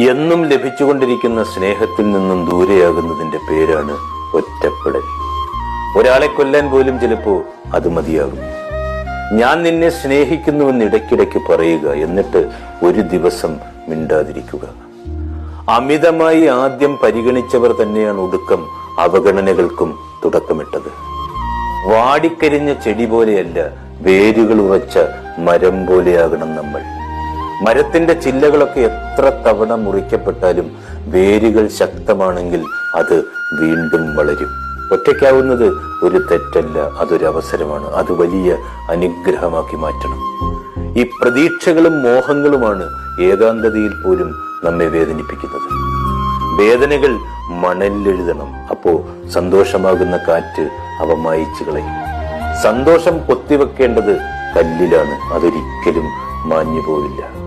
എന്നും ലഭിച്ചുകൊണ്ടിരിക്കുന്ന സ്നേഹത്തിൽ നിന്നും ദൂരെയാകുന്നതിന്റെ പേരാണ് ഒറ്റപ്പെടൽ. ഒരാളെ കൊല്ലാൻ പോലും ചിലപ്പോ അത് മതിയാകും. ഞാൻ നിന്നെ സ്നേഹിക്കുന്നുവെന്ന് ഇടയ്ക്കിടയ്ക്ക് പറയുക എന്നിട്ട് ഒരു ദിവസം മിണ്ടാതിരിക്കുക. അമിതമായി ആദ്യം പരിഗണിച്ചവർ തന്നെയാണ് ഒടുക്കം അവഗണനകൾക്കും തുടക്കമിട്ടത്. വാടിക്കരിഞ്ഞ ചെടി പോലെയല്ല വേരുകൾ ഉറച്ച മരം പോലെയാകണം നമ്മൾ. മരത്തിന്റെ ചില്ലകളൊക്കെ എത്ര തവണ മുറിക്കപ്പെട്ടാലും വേരുകൾ ശക്തമാണെങ്കിൽ അത് വീണ്ടും വളരും. ഒറ്റയ്ക്കാവുന്നത് ഒരു തെറ്റല്ല അതൊരു അവസരമാണ്. അത് വലിയ അനുഗ്രഹമാക്കി മാറ്റണം. ഈ പ്രതീക്ഷകളും മോഹങ്ങളുമാണ് ഏകാന്തതയിൽ പോലും നമ്മെ വേദനിപ്പിക്കുന്നത്. വേദനകൾ മണലിലെഴുതണം. അപ്പോ സന്തോഷമാകുന്ന കാറ്റ് അവ മായിച്ചു കളയും. സന്തോഷം കൊത്തിവെക്കേണ്ടത് കല്ലിലാണ്. അതൊരിക്കലും മാഞ്ഞു പോവില്ല